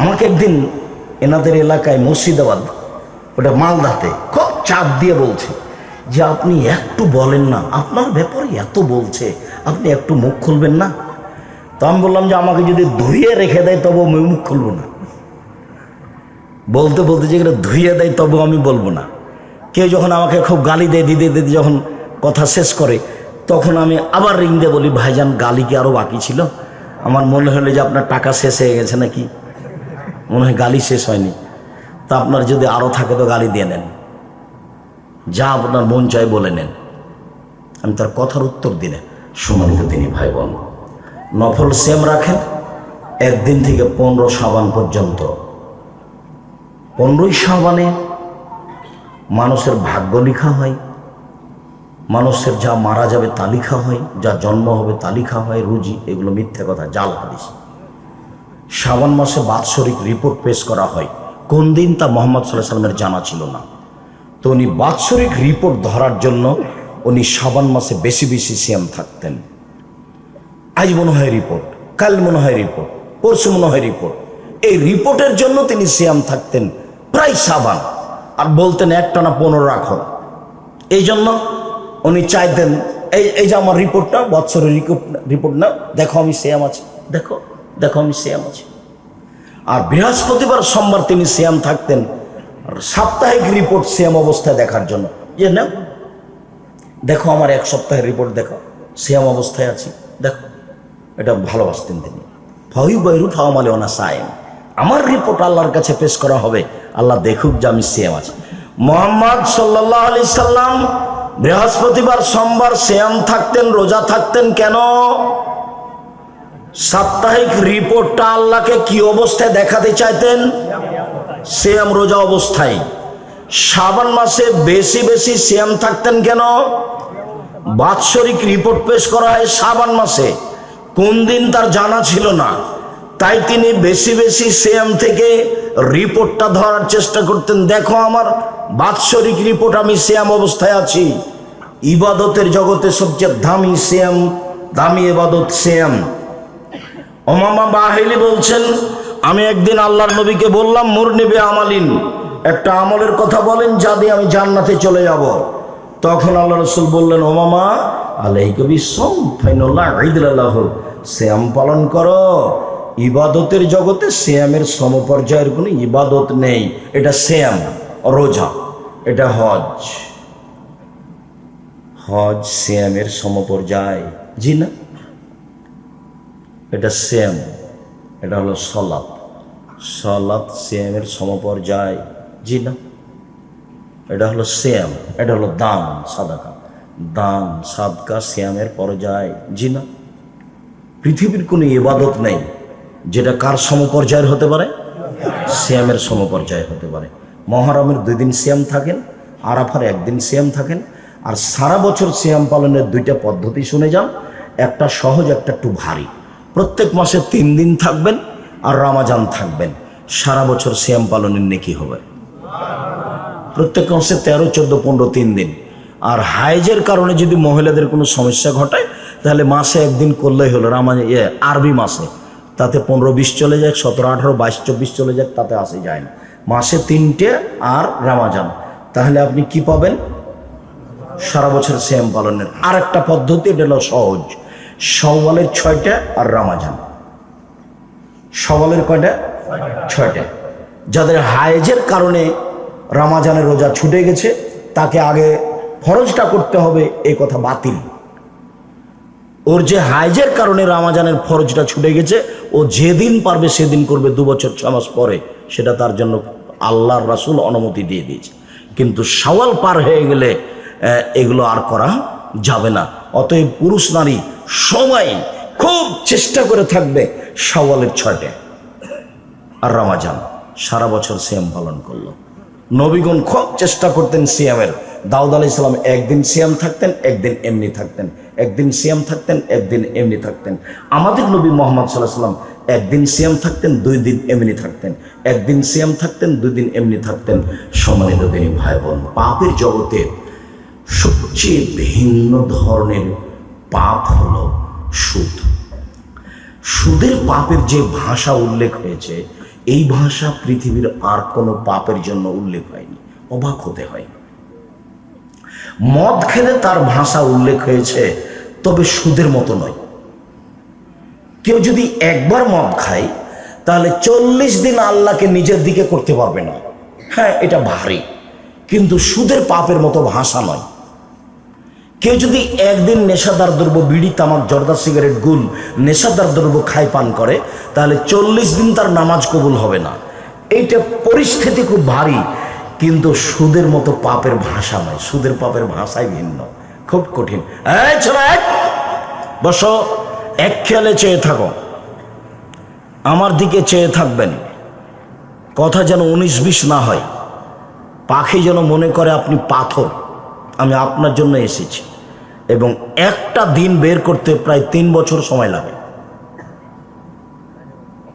আমাকে একদিন এনাদের এলাকায় মুর্শিদাবাদ, ওটা মালদাতে খুব চাপ দিয়ে বলছে যে আপনি একটু বলেন না, আপনার ব্যাপারে এত বলছে, আপনি একটু মুখ খুলবেন না? তো আমি বললাম যে আমাকে যদি ধুয়ে রেখে দেয় তবু আমি মুখ খুলবো না। বলতে বলতে যেগুলো ধুয়ে দেয় তবু আমি বলব না। কেউ যখন আমাকে খুব গালি দেয় দিদি দিদি যখন কথা শেষ করে, তখন আমি আবার রিং দিয়ে বলি, ভাইজান, গালি কি আরও বাকি ছিল? আমার মনে হলো যে আপনার টাকা শেষ হয়ে গেছে নাকি? মনে হয় গালি শেষ হয়নি। তা আপনার যদি আরও থাকে তো গালি দিয়ে নেন। যা আপনার মন চায় বলে নেন। আমি তার কথার উত্তর দিলে সম্মানিত তিনি ভাই বোন নফল সেম রাখেন, একদিন থেকে পনেরো সাবান পর্যন্ত। পনেরোই সাবানে মানুষের ভাগ্য লেখা হয়, মানুষের যা মারা যাবে তা লেখা হয়, যা জন্ম হবে তা লেখা হয়, রুজি, এগুলো মিথ্যে কথা, জাল হাদিস। শ্রাবণ মাসে বাৎসরিক রিপোর্ট পেশ করা হয়। কোন দিন তা মোহাম্মদ সাল্লাহ সাল্লামের জানা ছিল না। তো উনি বাৎসরিক রিপোর্ট ধরার জন্য উনি শ্রাবণ মাসে বেশি বেশি সিয়াম থাকতেন। আজ মনে হয় রিপোর্ট কাল মনে হয় রিপোর্ট পরশু মনে হয় রিপোর্ট এই রিপোর্টের জন্য তিনি সিয়াম থাকতেন প্রায় সাবান আর বলতেন একটানা পনেরো রাখো। এই জন্য উনি চাইতেন, এই এই যে আমার রিপোর্টটা বৎসরের রিপোর্ট রিপোর্ট না, দেখো আমি সিয়াম আছি। দেখো। দেখো আমি সিয়াম আছি। আর বৃহস্পতিবার, সোমবার তিনি সিয়াম থাকতেন। সাপ্তাহিক রিপোর্ট সিয়াম অবস্থায় দেখার জন্য। যে না দেখো আমার এক সপ্তাহের রিপোর্ট দেখো। সিয়াম অবস্থায় আছি। দেখো। এটা ভালোবাসতেন তিনি। ফাহি বৈরু ফাওয়ামালে ওনা সায়েম। আমার রিপোর্ট আল্লাহর কাছে পেশ করা হবে। আল্লাহ দেখুক যে আমি সিয়াম আছি। মোহাম্মদ সাল্লাহ আলি সাল্লাম বৃহস্পতিবার, সোমবার সিয়াম থাকতেন, রোজা থাকতেন কেন? সাপ্তাহিক রিপোর্টটা আল্লাহকে কি অবস্থায় দেখাতে চাইতেন? সিয়াম রোজা অবস্থায়। শ্রাবণ মাসে বেশি বেশি সিয়াম থাকতেন কেন? বাৎসরিক রিপোর্ট পেশ করা হয় শ্রাবণ মাসে। কোন দিন তার জানা ছিল না। তাই তিনি বেশি বেশি সিয়াম থেকে রিপোর্টটা ধরার চেষ্টা করতেন। দেখো আমার বাৎসরিক রিপোর্ট, আমি সিয়াম অবস্থায় আছি। ইবাদতের জগতে সবচেয়ে দামি সিয়াম, দামি ইবাদত সিয়াম। ওমামা বাহিলি বলছেন, আমি একদিন আল্লাহর নবীকে বললাম, মুর নেবে আমালিন, একটা আমলের কথা বলেন যা দিয়ে আমি জান্নাতে চলে যাব। তখন আল্লাহ রসুল বললেন, ওমামা আলাই কবি সোম ফাইনুল্লাহ ঈদুল্লাহ শ্যাম পালন করো। ইবাদতের জগতে শ্যামের সমপর্যায়ের কোনো ইবাদত নেই, এটা শ্যাম রোজা, এটা হজ। হজ শ্যামের সমপর্যায়, জি না? এটা সেম এটা হলো সলাৎ। সলাৎ সেমের সমপর্যায়, জি না? এটা হলো সেম এটা হলো দান সাদাকা। দান সাদকা শ্যামের পর্যায়, জি না? পৃথিবীর কোনো ইবাদত নেই, যেটা কার সমপর্যায়ের হতে পারে? শ্যামের সমপর্যায় হতে পারে। মহারমের দুই দিন শ্যাম থাকেন, আরাফার একদিন শ্যাম থাকেন, আর সারা বছর শ্যাম পালনের দুইটা পদ্ধতি শুনে যান, একটা সহজ, একটা একটু ভারী। প্রত্যেক মাসে তিন দিন থাকবেন আর রামাজান থাকবেন। সারা বছর শ্যাম পালনের নেকি হবে। প্রত্যেক মাসে তেরো, চোদ্দ, পনেরো, তিন দিন। আর হাইজের কারণে যদি মহিলাদের কোনো সমস্যা ঘটায়, তাহলে মাসে একদিন করলেই হলো। রামা ইয়ে আরবি মাসে। তাতে পনেরো, বিশ চলে যায়, সতেরো, আঠারো, বাইশ, চব্বিশ চলে যায়, তাতে আসে যায় না। মাসে তিনটে আর রামাজান। তাহলে আপনি কি পাবেন? সারা বছর শ্যাম পালনের। আর একটা পদ্ধতি, এটা হলো সহজ। সওয়ালের ছয়টা আর রামাজান। সওয়ালের কয়টা? ছয়টা। যাদের হায়েজের কারণে রামাজানের রোজা ছুটে গেছে, তাকে আগে ফরজটা করতে হবে এই কথা বাতিল। ওর যে হাইজের কারণে রামাজানের ফরজটা ছুটে গেছে, ও যেদিন পারবে সেদিন করবে দু বছর ছ মাস পরে। সেটা তার জন্য আল্লাহর রাসুল অনুমতি দিয়ে দিয়েছে। কিন্তু সওয়াল পার হয়ে গেলে এগুলো আর করা যাবে না। অতএব পুরুষ নারী সবাই খুব চেষ্টা করে থাকবে সওয়ালের ছয়টে আর রামাজান সারা বছর সিয়াম পালন করল। নবীগণ খুব চেষ্টা করতেন সিয়ামের। দাউদ আলি ইসলাম একদিন সিয়াম থাকতেন, একদিন এমনি থাকতেন। একদিন সিয়াম থাকতেন, একদিন এমনি থাকতেন। আমাদের নবী মোহাম্মদ সাল্লাহ সাল্লাম একদিন সিয়াম থাকতেন, দুই দিন এমনি থাকতেন। একদিন সিয়াম থাকতেন, দুই দিন এমনি থাকতেন। সম্মানিত তিনি ভাই বোন, পাপের জগতে সবচেয়ে ভিন্ন ধরনের পাপ হল সুদ। সুদের পাপের যে ভাষা উল্লেখ হয়েছে, এই ভাষা পৃথিবীর আর কোনো পাপের জন্য উল্লেখ হয়নি, অবাক হতে হয়। মদ খেলে তার ভাষা উল্লেখ হয়েছে, তবে সুদের মতো নয়। কেউ যদি একবার মদ খায়, তাহলে চল্লিশ দিন আল্লাহকে নিজের দিকে করতে পারবে না। হ্যাঁ এটা ভারী, কিন্তু সুদের পাপের মতো ভাষা নয়। কেউ যদি একদিন নেশাদার দ্রব্য, বিড়ি, তামাক, জর্দা, সিগারেট গুল নেশাদার দ্রব্য খাই পান করে, তাহলে চল্লিশ দিন তার নামাজ কবুল হবে না। এইটা পরিস্থিতি খুব ভারী, কিন্তু সুদের মতো পাপের ভাষা নয়। সুদের পাপের ভাষাই ভিন্ন। খুব কঠিন! বসো। এক খেয়ালে চেয়ে থাকো। আমার দিকে চেয়ে থাকবেন। কথা যেন উনিশ বিশ না হয়। পাখি যেন মনে করে আপনি পাথর। আমি আপনার জন্য এসেছি। এবং একটা দিন বের করতে প্রায় তিন বছর সময় লাগে।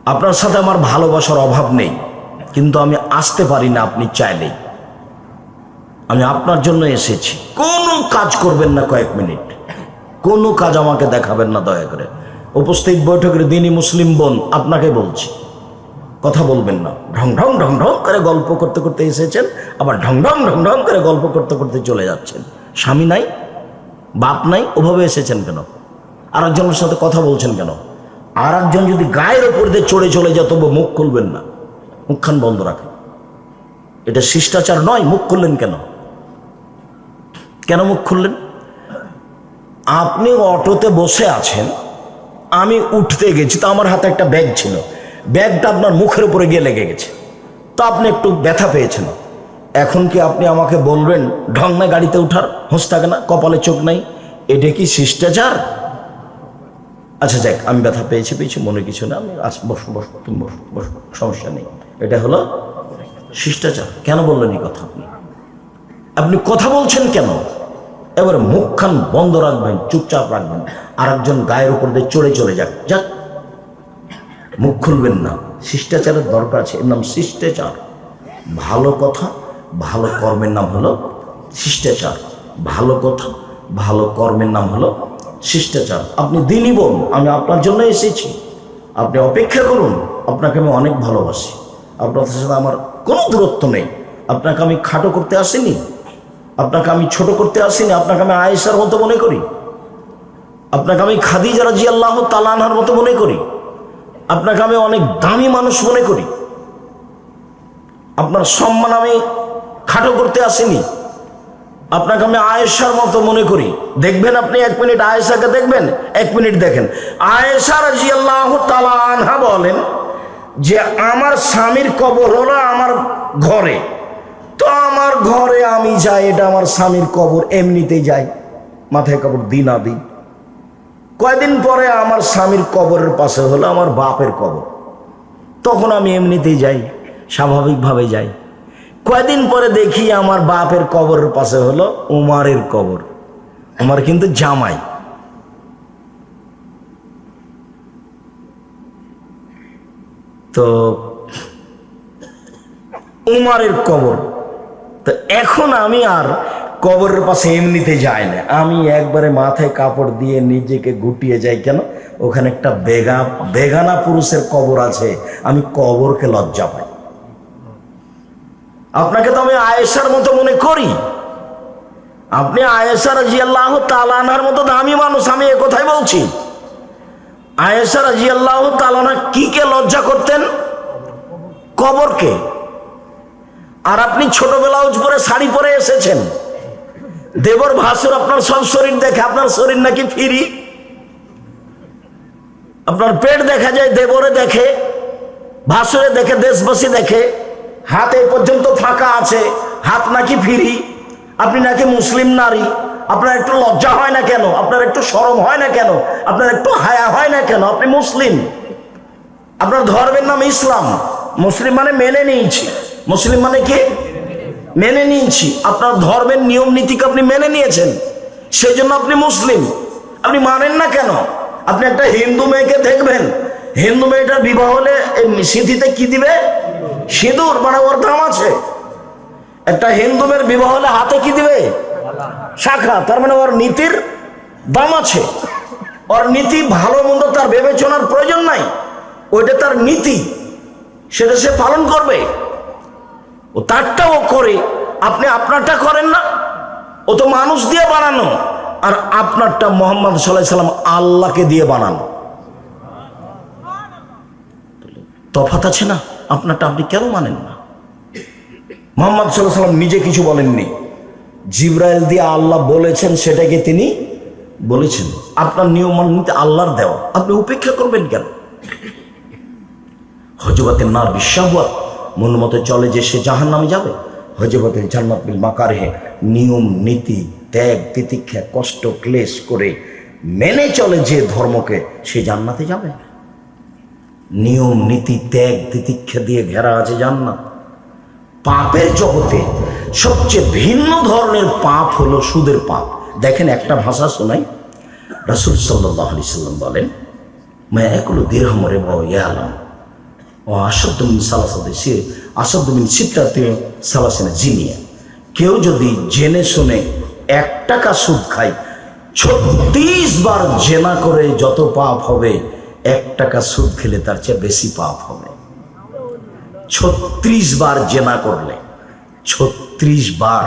আপনার সাথে আমার ভালোবাসার অভাব নেই, কিন্তু আমি আসতে পারি না আপনি চাইলেই। আমি আপনার জন্য এসেছি। কোনো কাজ করবেন না কয়েক মিনিট। কোনো কাজ আমাকে দেখাবেন না, দয়া করে। উপস্থিত বৈঠকের দিনই মুসলিম বোন আপনাকে বলছি। কথা বলবেন না। ঢং ঢং ঢং ঢং করে গল্প করতে করতে এসেছেন, আবার ঢং ঢং ঢং ঢং করে গল্প করতে করতে চলে যাচ্ছেন। স্বামী নাই বাপ নাই, ওভাবে এসেছেন কেন? আর একজনের সাথে কথা বলছেন কেন? আর একজন যদি গায়ের ওপর দিয়ে চড়ে চলে যায় তবু মুখ খুলবেন না। মুখখান বন্ধ রাখেন। এটা শিষ্টাচার নয়, মুখ খুললেন কেন? কেন মুখ খুললেন? আপনি অটোতে বসে আছেন, আমি উঠতে গেছি, তো আমার হাতে একটা ব্যাগ ছিল। ব্যাগটা আপনার মুখের উপরে গিয়ে লেগে গেছে। তো আপনি একটু ব্যথা পেয়েছেন। এখন কি আপনি আমাকে বলবেন, ঢং না গাড়িতে উঠার? হোস থাকে না, কপালে চোখ নাই। এটা কি শিষ্টাচার? আচ্ছা যাক, আমি ব্যথা পেয়েছি পেয়েছি, মনে কিছু না, আমি আস, বসো বসো, তুমি বসো বসো, সমস্যা নেই। এটা হলো শিষ্টাচার। কেন বললেন এই কথা আপনি? আপনি কথা বলছেন কেন? এবারে মুখখান বন্ধ রাখবেন, চুপচাপ রাখবেন। আর একজন গায়ের উপর দিয়ে চড়ে চলে যাক যাক। মুখ খুলবেন না। শিষ্টাচারের দরকার আছে, এর নাম শিষ্টাচার। ভালো কথা ভালো কর্মের নাম হলো শিষ্টাচার। ভালো কথা, ভালো কর্মের নাম হলো শিষ্টাচার। আপনি দিনই বোন আমি আপনার জন্য এসেছি। আপনি অপেক্ষা করুন, আপনাকে আমি অনেক ভালোবাসি। আপনার সাথে আমার কোনো দূরত্ব নেই। আপনাকে আমি খাটো করতে আসিনি। আপনাকে আমি ছোট করতে আসিনি। আপনাকে আমি আয়েশার মতো মনে করি। আপনাকে আমি খাদিজা রাজি আল্লাহ তালানহার মতো মনে করি। আপনাকে আমি অনেক দামি মানুষ মনে করি। আপনার সম্মান আমি খাটো করতে আসিনি। আপনাকে আমি আয়েশার মতো মনে করি। দেখবেন আপনি এক মিনিট আয়েশাকে দেখবেন, এক মিনিট দেখেন। আয়েশা রাজি আনহা বলেন যে, আমার স্বামীর কবর হলো আমার ঘরে। তো আমার ঘরে আমি যাই, এটা আমার স্বামীর কবর, এমনিতেই যাই। মাথায় কবর দিন আদি কয়দিন পরে আমার স্বামীর কবরের পাশে হলো আমার বাপের কবর। তখন আমি এমনিতেই যাই, স্বাভাবিকভাবে যাই। কয়দিন পরে দেখি আমার বাপের কবরের পাশে হলো উমারের কবর। উমার কিন্তু জামাই। তো উমারের কবর। তো এখন আমি আর কবরের পাশে এমনিতে যাই না। আমি একবারে মাথায় কাপড় দিয়ে নিজেকে গুটিয়ে যাই কেন? ওখানে একটা বেগা বেগানা পুরুষের কবর আছে। আমি কবরকে লজ্জা পাই। আপনাকে তো আমি আয়েশার মতো মনে করি। আপনি আয়েশা রাজি আল্লাহ তালানার মতো দামি মানুষ, আমি এ কথাই বলছি। আয়েশা রাজি আল্লাহ তালানা কি কে লজ্জা করতেন? কবরকে। আর আপনি ছোট ব্লাউজ পরে, শাড়ি পরে এসেছেন। দেবর ভাসুর আপনার সব শরীর দেখে, আপনার শরীর নাকি ফিরি? আপনার পেট দেখা যায়, দেবরে দেখে, ভাসুরে দেখে, দেশবাসী দেখে। হাত এই পর্যন্ত ফাঁকা আছে, হাত নাকি ফিরি? আপনি নাকি মুসলিম নারী? আপনার একটু লজ্জা হয় না কেন? আপনার একটু সরম হয় না কেন? আপনার একটু হায়া হয় না কেন? আপনি মুসলিম। আপনার ধর্মের নাম ইসলাম। মুসলিম মানে মেনে নিয়েছি। মুসলিম মানে কি? মেনে নিয়েছি। আপনার ধর্মের নিয়ম নীতিকে আপনি মেনে নিয়েছেন। সেই জন্য আপনি মুসলিম। আপনি মানেন না কেন? আপনি একটা হিন্দু মেয়েকে দেখবেন। হিন্দু মেয়েটার বিবাহ হলে সিঁথিতে কি দিবে? সিঁদুর মানে ওর দাম আছে। একটা হিন্দু মেয়ের বিবাহ হলে হাতে কি দিবে? শাখা, তার মানে ওর নীতির দাম আছে। ওর নীতি ভালো মন্দ তার বিবেচনার প্রয়োজন নাই। ওইটা তার নীতি। সেটা সে পালন করবে। ও তারটাও করে। আপনি আপনারটা করেন না। ও তো মানুষ দিয়ে বানানো। আর আপনারটা মোহাম্মদ সাল্লাহ সাল্লাম আল্লাহকে দিয়ে বানানো। তফাত আছে না? আপনারটা আপনি কেন মানেন না? মোহাম্মদ সাল্লাহ সাল্লাম নিজে কিছু বলেননি। জিব্রাইল দিয়ে আল্লাহ বলেছেন, সেটাকে তিনি বলেছেন। আপনার নিয়ম মানিতে আল্লাহর দেওয়া। আপনি উপেক্ষা করবেন কেন? হজবতের নার বিশ্বাবাত মন মতো চলে যে সে জাহান নামে যাবে। হজবতের জান্নাত বিল মাকারহে নিয়ম, নীতি, ত্যাগ, তিতিক্ষা, কষ্ট, ক্লেশ করে মেনে চলে যে ধর্মকে, সে জান্নাতে যাবে। নিয়ম, নীতি, ত্যাগ, তিতিক্ষা দিয়ে ঘেরা আছে জান্নাত। পাপের জগতে সবচেয়ে ভিন্ন ধরনের পাপ হলো সুদের পাপ। দেখেন, একটা ভাষা শোনাই। রাসুল সাল্লাহ আলি সাল্লাম বলেন, মা একুলো দীর্ঘম রে ইয়ালাম। ও আসাদ্দমিন সালাসাদে সে আসাদ্দমিন সিদ্ধাতে সালাসেনা জিনিয়া। কেউ যদি জেনে শুনে এক টাকা সুদ খায়, ছত্রিশ বার জেনা করে যত পাপ হবে এক টাকা সুদ খেলে তার চেয়ে বেশি পাপ হবে। ছত্রিশ বার জেনা করলে, ছত্রিশ বার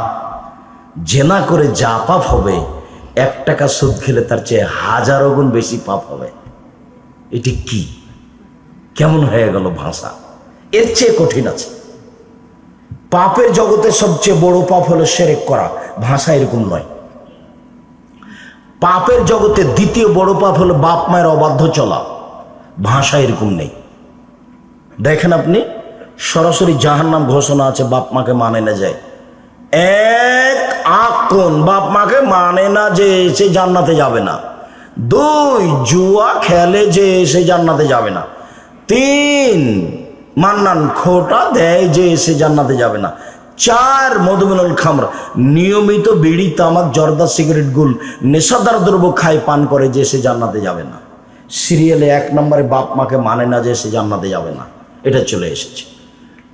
জেনা করে যা পাপ হবে, এক টাকা সুদ খেলে তার চেয়ে হাজারো গুণ বেশি পাপ হবে। এটি কি? কেমন হয়ে গেল ভাষা? এর চেয়ে কঠিন আছে। পাপের জগতে সবচেয়ে বড় পাপ হলো সেরেক করা। ভাষা এরকম নয়। পাপের জগতে দ্বিতীয় বড় পাপ হলো বাপ মায়ের অবাধ্য চলা। ভাষা এরকম নেই। দেখেন আপনি, সরাসরি জাহান নাম ঘোষণা আছে, বাপ মাকে মানে না যায়। এক আকন, বাপ মাকে মানে না যে সে জান্নাতে যাবে না। দুই, জুয়া খেলে যে সে জান্নাতে যাবে না। তিন, মান্নান খোটা দেয় যে সে জান্নাতে যাবে না। চার মধুমিনুল খামর, নিয়মিত বিড়ি, তামাক, জর্দা, সিগারেট, গুল, নেশাদার দ্রব্য খায়, পান করে যে সে জান্নাতে যাবে না। সিরিয়ালে এক নম্বরে বাপ মাকে মানে না যে সে জান্নাতে যাবে না। এটা চলে এসেছে।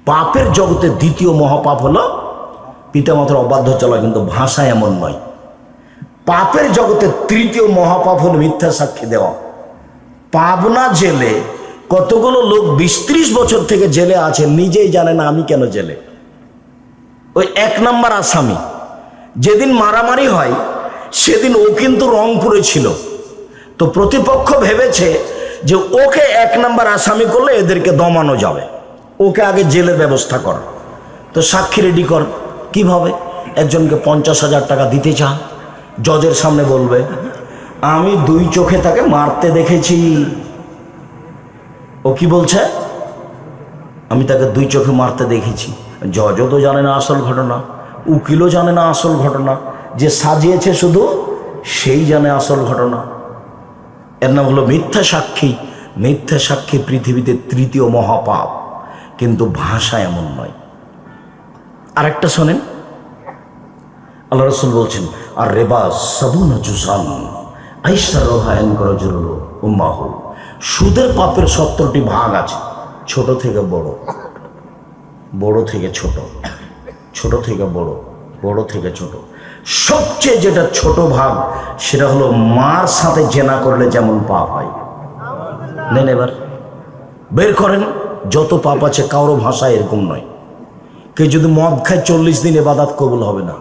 পাপের জগতে দ্বিতীয় মহাপাপ হলো পিতামাতার অবাধ্য চলা, কিন্তু ভাষা এমন নয়। পাপের জগতে তৃতীয় মহাপাপ হলো মিথ্যা সাক্ষী দেওয়া। পাবনা জেলে কতগুলো লোক বিশ ত্রিশ বছর থেকে জেলে আছে, নিজেই জানে না আমি কেন জেলে। ওই এক নাম্বার আসামি। যেদিন মারামারি হয়, সেদিন ও কিন্তু রংপুরে ছিল। তো প্রতিপক্ষ ভেবেছে যে ওকে এক নাম্বার আসামি করলে এদেরকে দমানো যাবে। ওকে আগে জেলের ব্যবস্থা কর। তো সাক্ষী রেডি কর। কীভাবে? একজনকে পঞ্চাশ হাজার টাকা দিতে চা জজের সামনে বলবে, আমি দুই চোখে তাকে মারতে দেখেছি। ও কি বলছে? আমি তাকে দুই চোখে মারতে দেখেছি। জজও তো জানে না আসল ঘটনা। উকিলও জানে না আসল ঘটনা। যে সাজিয়েছে শুধু, সেই জানে আসল ঘটনা। এর নাম হলো মিথ্যা সাক্ষী। মিথ্যা সাক্ষী পৃথিবীতে তৃতীয় মহাপাপ। কিন্তু ভাষা এমন নয়। আরেকটা শোনেন। আল্লাহ রসুল বলছেন, আর রেবা সাবুন জুসান আইসার রোহায়ন করো জরুর উম্মাহ। সুদের পাপের সত্তরটি ভাগ আছে। ছোট থেকে বড়। বড় থেকে ছোট। ছোট থেকে বড়। বড় থেকে ছোট। সবচেয়ে যেটা ছোট ভাগ, সেটা হলো মার সাথে জেনা করলে যেমন পাপ হয়। নেন এবার। বের করেন, যত পাপ আছে কারও ভাষা এরকম নয়। কেউ যদি মদ খায়, চল্লিশ দিন এবাদাত কবুল হবে না।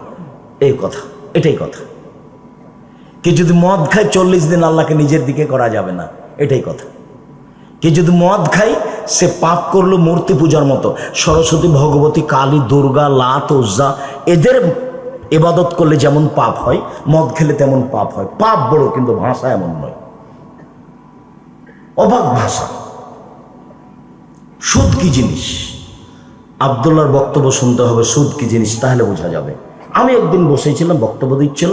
এই কথা, এটাই কথা। কেউ যদি মদ খায়, চল্লিশ দিন আল্লাহকে নিজের দিকে করা যাবে না। এটাই কথা। কে যদি মদ খায়, সে পাপ করল মূর্তি পূজার মতো। সরস্বতী, ভগবতী, কালী, দুর্গা, লাত ওজ্জা এদের এবাদত করলে যেমন পাপ হয়, মদ খেলে তেমন পাপ হয়। পাপ বড়, কিন্তু ভাষা এমন নয়। অবাক ভাষা। সুদ কি জিনিস? আবদুল্লার বক্তব্য শুনতে হবে, সুদ কি জিনিস? তাহলে বোঝা যাবে। আমি একদিন বসেছিলাম, বক্তব্য দিচ্ছিল,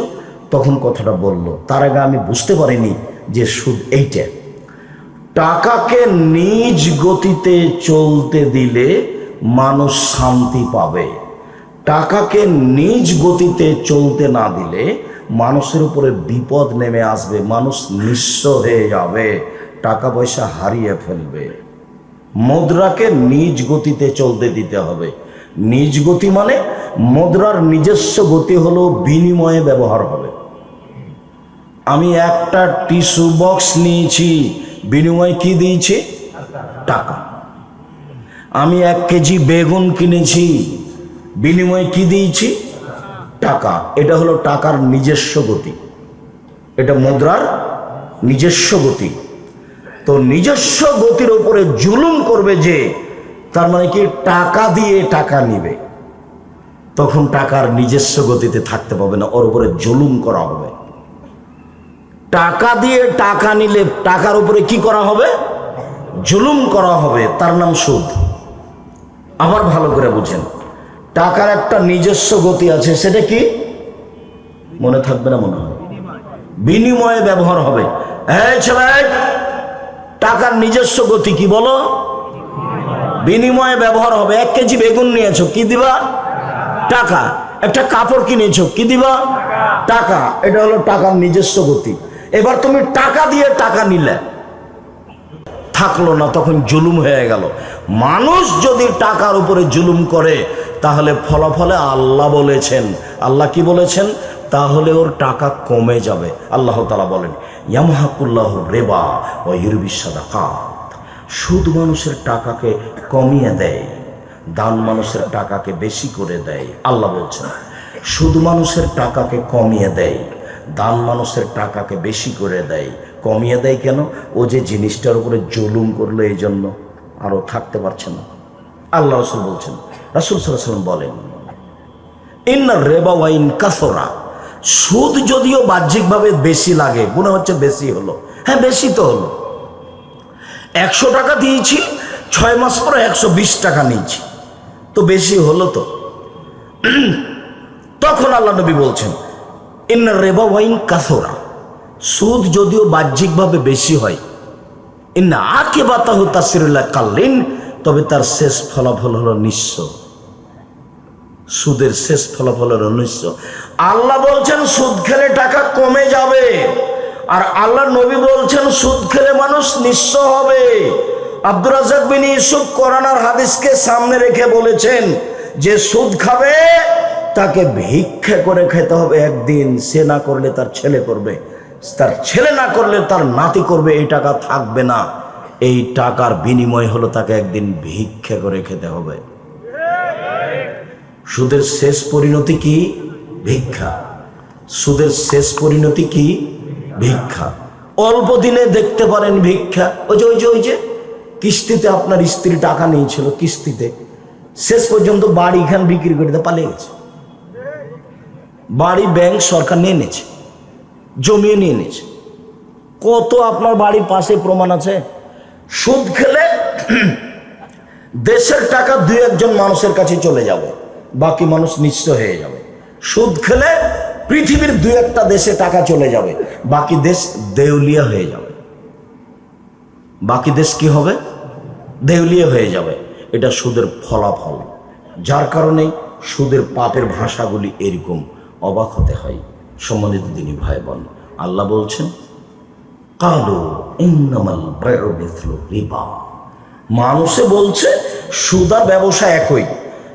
তখন কথাটা বলল, তার আগে আমি বুঝতে পারিনি যে সুদ এইটা। টাকাকে নিজ গতিতে চলতে দিলে মানুষ শান্তি পাবে। টাকাকে নিজ গতিতে চলতে না দিলে মানুষের উপরে বিপদ নেমে আসবে, মানুষ নিঃস্ব হয়ে যাবে, টাকা পয়সা হারিয়ে ফেলবে। মুদ্রাকে নিজ গতিতে চলতে দিতে হবে। নিজ গতি মানে মুদ্রার নিজস্ব গতি হলো বিনিময়ে ব্যবহার হবে। আমি একটা টিস্যু বক্স নিয়েছি, বিনিময়ে কি দিয়েছি? টাকা। আমি এক কেজি বেগুন কিনেছি বিনিময়ে কি দিয়েছি? টাকা। এটা হলো টাকার নিজস্ব গতি। এটা মুদ্রার নিজস্ব গতি। তো নিজস্ব গতির উপরে জুলুম করবে যে, তার মানে কি টাকা দিয়ে টাকা নিবে। তখন টাকার নিজস্ব গতিতে থাকতে পাবে না, ওর উপরে জুলুম করা হবে। টাকা দিয়ে টাকা নিলে টাকার উপরে কি করা হবে? জুলুম করা হবে। তার নাম সুদ। আবার ভালো করে বুঝেন। টাকার একটা নিজস্ব গতি আছে, সেটা কি? মনে থাকবে না মনে হয় বিনিময়ে ব্যবহার হবে। এই ছেলে, টাকার নিজস্ব গতি কি বলো? বিনিময়ে ব্যবহার হবে। এক কেজি বেগুন নিয়েছো, কি দিবা? টাকা। একটা কাপড় কিনেছো, কি দিবা? টাকা। এটা হলো টাকার নিজস্ব গতি। এবার তুমি টাকা দিয়ে টাকা নিলে। থাকল না, তখন জুলুম হয়ে গেল। মানুষ যদি টাকার উপরে জুলুম করে তাহলে ফলাফলে আল্লাহ বলেছেন। আল্লাহ কি বলেছেন? তাহলে ওর টাকা কমে যাবে। আল্লাহ তালা বলেন, ইয়ামহাকুল্লাহ রেবা ও ইরবিসাদাকাত সুদ মানুষের টাকাকে কমিয়ে দেয়, দান মানুষের টাকাকে বেশি করে দেয়, আল্লাহ বলছেন। সুদ মানুষের টাকাকে কমিয়ে দেয়, দান মানুষের টাকাকে বেশি করে দেয়। কমিয়ে দেয় কেন? ও যে জিনিসটার উপরে জুলুম করল এই জন্য আরও থাকতে পারছে না। আল্লাহ রসুল বলছেন রাসুল সাল্লাম বলেন, ইন্না রেবা ওয়াইন কাসরা। সুদ যদিও বাহ্যিকভাবে বেশি লাগে, মনে হচ্ছে বেশি হলো। হ্যাঁ বেশি তো হলো। একশো টাকা দিয়েছি, ছয় মাস পরে একশো বিশ টাকা নিয়েছি। তো বেশি হলো তো। তখন আল্লাহ নবী বলছেন, ইন্না রেবা ওয়াইন কাসরা। সুদ যদিও বাহ্যিকভাবে বেশি হয়। ইন্না আকে বাতাহ তাসিরুল্লাহ কাল্লিন। তবে তার শেষ ফলাফল হলো নিঃস্ব। সুদের শেষ ফলাফল হলো নিঃস্ব আল্লাহ বলছেন, সুদ খেলে টাকা কমে যাবে। আর আল্লাহ নবী বলছেন, সুদ খেলে মানুষ নিঃস্ব হবে। আব্দুর রাজাক বিন ইউসুফ কোরআনার হাদিসকে সামনে রেখে বলেছেন, যে সুদ খাবে, তাকে ভিক্ষা করে খেতে হবে একদিন। সে না করলে তার ছেলে করবে। তার ছেলে না করলে তার নাতি করবে, এই টাকা থাকবে না। এই টাকার বিনিময় হলো তাকে একদিন ভিক্ষা করে খেতে হবে। সুদের শেষ পরিণতি কি? ভিক্ষা। সুদের শেষ পরিণতি কি? ভিক্ষা। অল্প দিনে দেখতে পারেন ভিক্ষা। ওই যে ওই যে ওই যে, কিস্তিতে আপনার স্ত্রী টাকা নিয়েছিল কিস্তিতে। শেষ পর্যন্ত বাড়ি খান বিক্রি করে পালিয়ে গেছে। বাড়ি ব্যাংক সরকার নিয়ে নিয়েছে। জমিয়ে নিয়ে নিয়েছে। কত আপনার বাড়ির পাশে প্রমাণ আছে? সুদ খেলে দেশের টাকা দুই একজন মানুষের কাছে চলে যাবে। বাকি মানুষ নিঃস্ব হয়ে যাবে। সুদ খেলে পৃথিবীর দু একটা দেশে টাকা চলে যাবে, বাকি দেশ দেউলিয়া হয়ে যাবে। বাকি দেশ কি হবে? দেউলিয়া হয়ে যাবে। এটা সুদের ফলাফল। যার কারণে সুদের পাপের ভাষাগুলি এরকম অবাক হতে হয়। সম্মানিত দিনী ভাই বোন আল্লাহ বলছেন, কালো ইন্নামাল রিবা। মানুষে বলছে, সুদা ব্যবসা একই।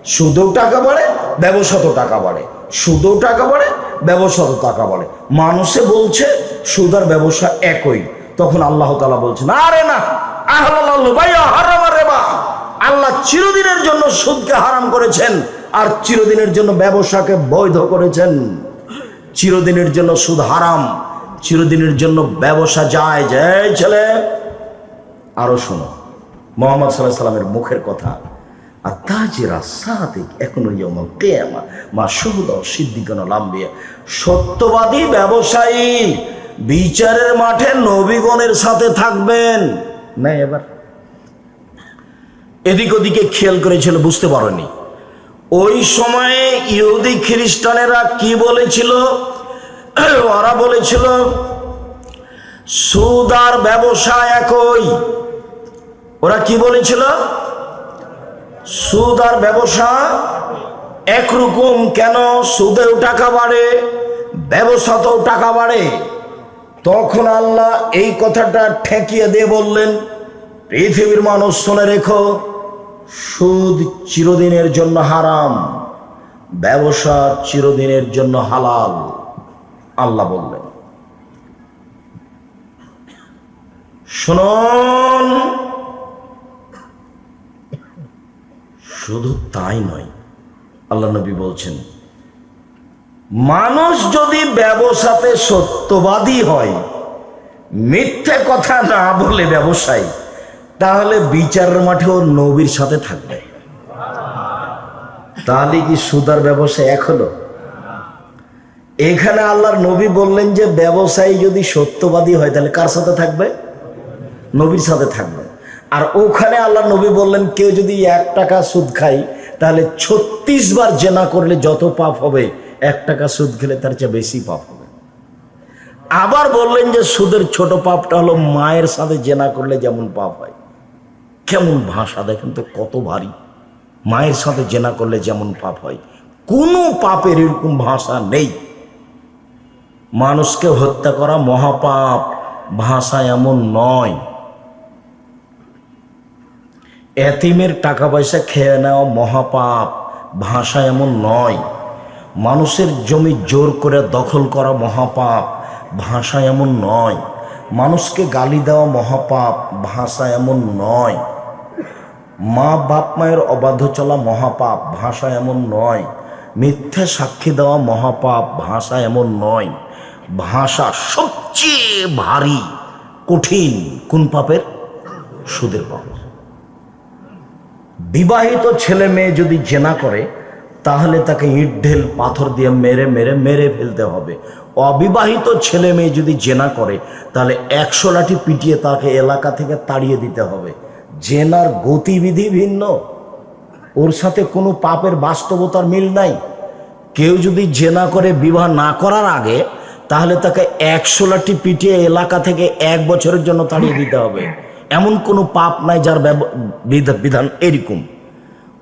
সুদেও টাকা বাড়ে, ব্যবসাতেও টাকা বাড়ে। সুদেও টাকা বাড়ে, ব্যবসাতেও টাকা বাড়ে। মানুষে বলছে সুদার ব্যবসা একই। তখন আল্লাহ তালা বলছেন, আরে না আল্লাহ চিরদিনের জন্য সুদকে হারাম করেছেন আর চিরদিনের জন্য ব্যবসাকে বৈধ করেছেন। চিরদিনের জন্য সুদ হারাম, চিরদিনের জন্য ব্যবসা যায় যে ছেলে। আরও শোনো, মোহাম্মদ সাল্লাহ সাল্লামের মুখের কথা। আর তাজিরা, সাদিক, এখনও ইয়মল কেয়ামা, মা সুহুদ সিদ্দিকান লাম্বিয়া সত্যবাদী ব্যবসায়ী বিচারের মাঠে নবীগণের সাথে থাকবেন। না, এবার এদিক ওদিকে খেয়াল করেছিল, বুঝতে পারোনি। ওই সময়ে ইহুদি খ্রিস্টানেরা কি বলেছিল? ওরা বলেছিল, সুদ আর ব্যবসা একই। ওরা কি বলেছিল? সুদ আর ব্যবসা একরকম কেন? সুদেও টাকা বাড়ে, ব্যবসাতেও টাকা বাড়ে। তখন আল্লাহ এই কথাটা ঠেকিয়ে দিয়ে বললেন, পৃথিবীর মানুষ শুনে রেখো, সুদ চিরদিনের জন্য হারাম, ব্যবসা চিরদিনের জন্য হালাল, আল্লাহ বললেন। শুনুন শুধু তাই নয়, আল্লাহ নবী বলছেন, মানুষ যদি ব্যবসাতে সত্যবাদী হয়, মিথ্যে কথা না বলে ব্যবসায়ী, তাহলে বিচারের মাঠেও নবীর সাথে থাকবে। তাহলে কি সুদার ব্যবসা এক হলো? এখানে আল্লাহর নবী বললেন যে, ব্যবসায়ী যদি সত্যবাদী হয়, তাহলে কার সাথে থাকবে? নবীর সাথে থাকবে। আর ওখানে আল্লাহ নবী বললেন, কেউ যদি এক টাকা সুদ খায়, তাহলে ছত্রিশ বার জেনা করলে যত পাপ হবে, এক টাকা সুদ খেলে তার চেয়ে বেশি পাপ হবে। আবার বললেন যে, সুদের ছোট পাপটা হলো মায়ের সাথে জেনা করলে যেমন পাপ হয়। কেমন ভাষা দেখেন তো, কত ভারী। মায়ের সাথে জেনা করলে যেমন পাপ হয়। কোনো পাপের এরকম ভাষা নেই। মানুষকে হত্যা করা মহাপাপ, ভাষা এমন নয়। এতিমের টাকা পয়সা খেয়ে নেওয়া মহাপাপ, ভাষা এমন নয়। মানুষের জমি জোর করে দখল করা মহাপাপ, ভাষা এমন নয়। মানুষকে গালি দেওয়া মহাপাপ, ভাষা এমন নয়। মা বাপ মায়ের অবাধ্য চলা মহাপাপ, ভাষা এমন নয়। মিথ্যা সাক্ষী দেওয়া মহাপাপ, ভাষা এমন নয়। ভাষা সবচেয়ে ভারী, কঠিন, কোন পাপের? সুদের পাপের বিবাহিত ছেলে মেয়ে যদি জেনা করে, তাহলে তাকে ইট ঢেল পাথর দিয়ে মেরে মেরে মেরে ফেলতে হবে। অবিবাহিত ছেলে মেয়ে যদি জেনা করে, তাহলে একশো লাঠি পিটিয়ে তাকে এলাকা থেকে তাড়িয়ে দিতে হবে। জেনার গতিবিধি ভিন্ন। ওর সাথে কোনো পাপের বাস্তবতার মিল নাই। কেউ যদি জেনা করে বিবাহ না করার আগে, তাহলে তাকে একশো লাঠি পিটিয়ে এলাকা থেকে এক বছরের জন্য তাড়িয়ে দিতে হবে। এমন কোনো পাপ নাই যার বিধান এরকম।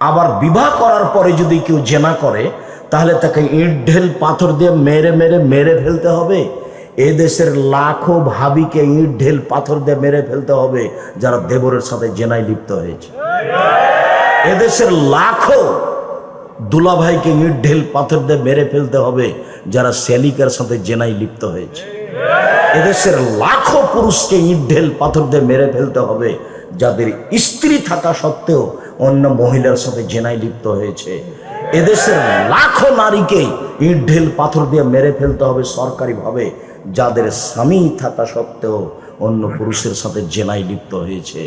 আবার বিবাহ করার পরে যদি কেউ জেনা করে, তাহলে তাকে ইট ঢেল পাথর দিয়ে মেরে মেরে মেরে ফেলতে হবে। এ দেশের লাখো ভাবিকে ইট ঢেল পাথর দিয়ে মেরে ফেলতে হবে, যারা দেবরের সাথে জেনায় লিপ্ত হয়েছে। এদেশের লাখো দুলাভাইকে ইট ঢেল পাথর দিয়ে মেরে ফেলতে হবে, যারা শ্যালিকার সাথে জেনাই লিপ্ত হয়েছে। এদেশের লাখো পুরুষকে ইট ঢেল পাথর দিয়ে মেরে ফেলতে হবে, যাদের স্ত্রী থাকা সত্ত্বেও অন্য মহিলার সাথে জেনাই লিপ্ত হয়েছে। এদেশের লাখো নারীকে ইট ঢেল পাথর দিয়ে মেরে ফেলতে হবে সরকারিভাবে, যাদের স্বামী থাকা সত্ত্বেও অন্য পুরুষের সাথে জেনাই লিপ্ত হয়েছে।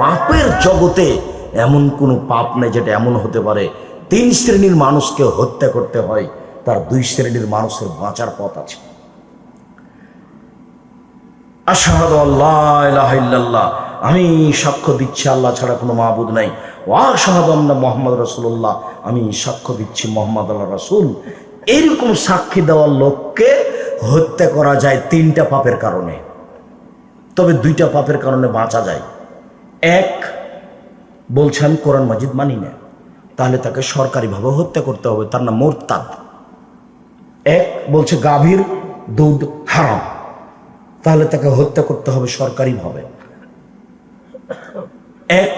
পাপের জগতে এমন কোনো পাপ নেই যেটা এমন হতে পারে, তিন শ্রেণির মানুষকে হত্যা করতে হয়, তার দুই শ্রেণির মানুষের বাঁচার পথ আছে। আশাহাদু আল্লাহ আমি সাক্ষ্য দিচ্ছি, আল্লাহ ছাড়া কোনো মাহবুদ নাই। ওয়া শাহাদু আন্না মোহাম্মদ রসুল্লাহ আমি সাক্ষ্য দিচ্ছি মোহাম্মদ আল্লাহ রসুল। এরকম সাক্ষী দেওয়ার লোককে হত্যা করা যায় তিনটা পাপের কারণে। তবে দুইটা পাপের কারণে বাঁচা যায়। এক, বলছে, আমি কোরআন মাজিদ মানি না। তাহলে তাকে সরকারিভাবে হত্যা করতে হবে। তার নাম মোরতাদ। এক, বলছে, গাভীর দুধ হারাম। তাহলে তাকে হত্যা করতে হবে সরকারিভাবে। এক